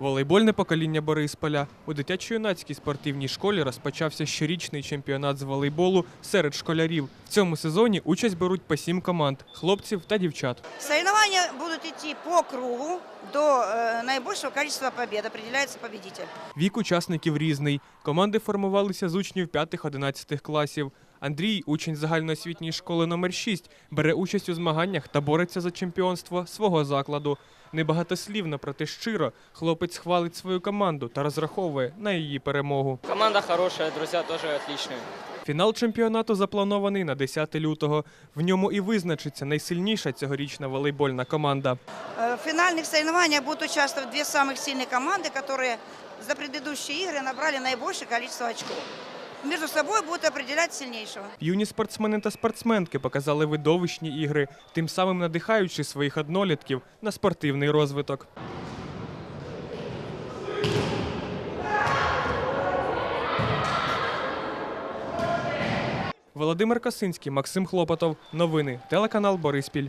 Волейбольне покоління Борисполя. У дитячо-юнацькій спортивній школі розпочався щорічний чемпіонат з волейболу серед школярів. В цьому сезоні участь беруть по сім команд хлопців та дівчат. Соревнования будут идти по кругу. До э, наибольшего количества побед определяется победитель. Вік учасників різний. Команди формувалися з учнів 5-11 класів. Андрій, учень загальноосвітньої школи номер 6, бере участь у змаганнях та бореться за чемпіонство свого закладу. Небагатослівно, проте щиро, хлопець хвалить свою команду та розраховує на її перемогу. Команда хорошая, друзья тоже отличные. Фінал чемпіонату запланований на 10 лютого. В ньому і визначиться найсильніша цьогорічна волейбольна команда. Э, В финальных соревнованиях будут участвовать две самых сильные команды, которые за предыдущие игры набрали наибольшее количество очков. Между собой будут определять сильнейшего. Юні спортсмени та спортсменки показали видовищні ігри, тим самим надихаючи своїх однолітків на спортивний розвиток. Володимир Косинський, Максим Хлопотов. Новини. Телеканал Бориспіль.